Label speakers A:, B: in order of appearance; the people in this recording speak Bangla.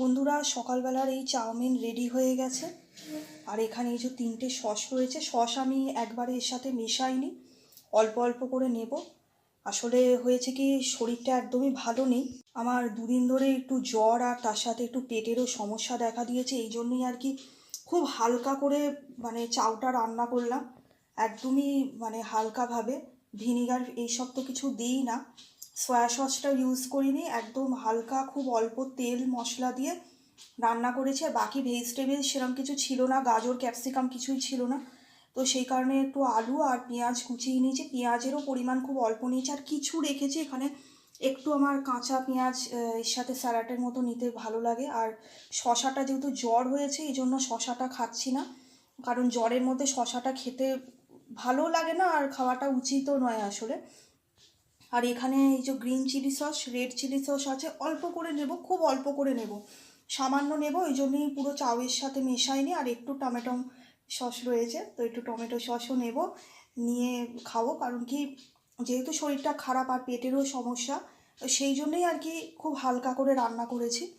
A: বন্ধুরা, সকালবেলার এই চাউমিন রেডি হয়ে গেছে। আর এখানে এই যে তিনটে সস রয়েছে, সস আমি একবারে এর সাথে মেশাইনি, অল্প অল্প করে নেব। আসলে হয়েছে কি, শরীরটা একদমই ভালো নেই। আমার দুদিন ধরে একটু জ্বর আর তার সাথে একটু পেটেরও সমস্যা দেখা দিয়েছে, এই জন্যই আর কি খুব হালকা করে মানে চাউটা রান্না করলাম। একদমই মানে হালকাভাবে, ভিনিগার এইসব তো কিছু দিই না। সয়া সসটা ইউজ করিনি, একদম হালকা খুব অল্প তেল মশলা দিয়ে রান্না করেছি, আর বাকি ভেজিটেবল সেরকম কিছু ছিল না, গাজর ক্যাপসিকাম কিছুই ছিল না। তো সেই কারণে একটু আলু আর পেঁয়াজ কুচিয়ে নিয়েছি, পেঁয়াজেরও পরিমাণ খুব অল্প নিয়েছি, আর কিছু রেখেছি এখানে একটু আমার কাঁচা পেঁয়াজ এর সাথে স্যালাডের মতো নিতে ভালো লাগে। আর শশাটা যেহেতু জ্বর হয়েছে এই জন্য শশাটা খাচ্ছি না, কারণ জ্বরের মধ্যে শশাটা খেতে ভালো লাগে না, আর খাওয়াটা উচিতও নয় আসলে। আর এখানে এই যে green chilli sauce red chilli sauce আছে, অল্প করে নেব, খুব অল্প করে নেব। সামান্য নেব, এই জন্যই পুরো চাউয়ের সাথে মেশাইনি, আর একটু টমেটো সস রয়েছে, তো একটু টমেটো সসও নেব, নিয়ে খাব, কারণ কি যেহেতু শরীরটা খারাপ আর পেটেরও সমস্যা সেই জন্যই আর কি খুব হালকা করে রান্না করেছি।